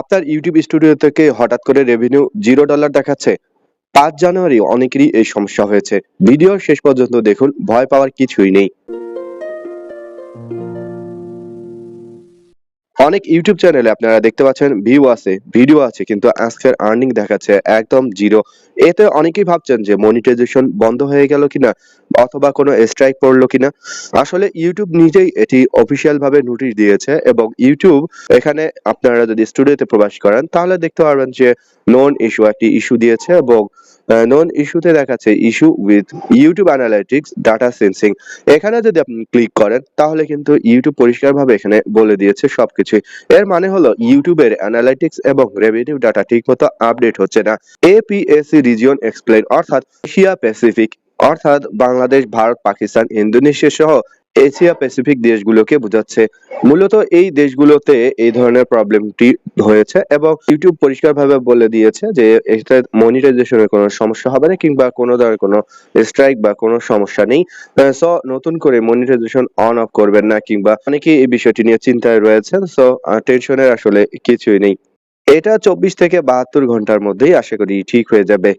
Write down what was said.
আপনার YouTube studio থেকে হঠাৎ করে রেভিনিউ জিরো ডলার দেখাচ্ছে। পাঁচ জানুয়ারি অনেকেরই এই সমস্যা হয়েছে। ভিডিও শেষ পর্যন্ত দেখুন, ভয় পাওয়ার কিছুই নেই। অনেক ইউটিউব চ্যানেলে আপনারা দেখতে পাচ্ছেন ভিউ আছে ভিডিও আছে, কিন্তু আজকের আর্নিং দেখাচ্ছে একদম জিরো এতে অনেকেই ভাবছেন যে মনিটাইজেশন বন্ধ হয়ে গেল কিনা অথবা কোনো স্ট্রাইক পড়ল কিনা। আসলে ইউটিউব নিজেই এটি অফিসিয়াল ভাবে নোটিশ দিয়েছে এবং ইউটিউব এখানে আপনারা যদি স্টুডিওতে প্রবেশ করেন, তাহলে দেখতে পারবেন যে নন ইস্যু একটি ইস্যু দিয়েছে এবং নন ইস্যুতে দেখাচ্ছে issue with YouTube analytics data sensing এখানে যদি আপনি ক্লিক করেন, তাহলে কিন্তু ইউটিউব পরিষ্কারভাবে এখানে বলে দিয়েছে সবকিছু এর মানে হলো ইউটিউবের অ্যানালাইটিক্স এবং রেভিনিউ ডাটা ঠিকমতো আপডেট হচ্ছে না। এপিএসসি রিজিয়ন এক্সপ্লেন অর্থাৎ এশিয়া প্যাসিফিক অর্থাৎ বাংলাদেশ, ভারত, পাকিস্তান ইন্দোনেশিয়া সহ এশিয়া প্যাসিফিক দেশগুলোকে বোঝাচ্ছে। মূলত এই দেশগুলোতে এই ধরনের প্রবলেমটি হয়েছে এবং ইউটিউব পরিষ্কারভাবে বলে দিয়েছে যে এটা মনিটাইজেশনের কোনো সমস্যা হবে না কিংবা কোনো ধরনের কোনো স্ট্রাইক বা কোনো সমস্যা নেই। সো নতুন করে মনিটাইজেশন অন অফ করবেন না কিংবা অনেকেই এই বিষয়টি নিয়ে চিন্তায় রয়েছেন সো টেনশনের আসলে কিছুই নেই। এটা চব্বিশ থেকে বাহাত্তর ঘণ্টার মধ্যেই আশা করি ঠিক হয়ে যাবে।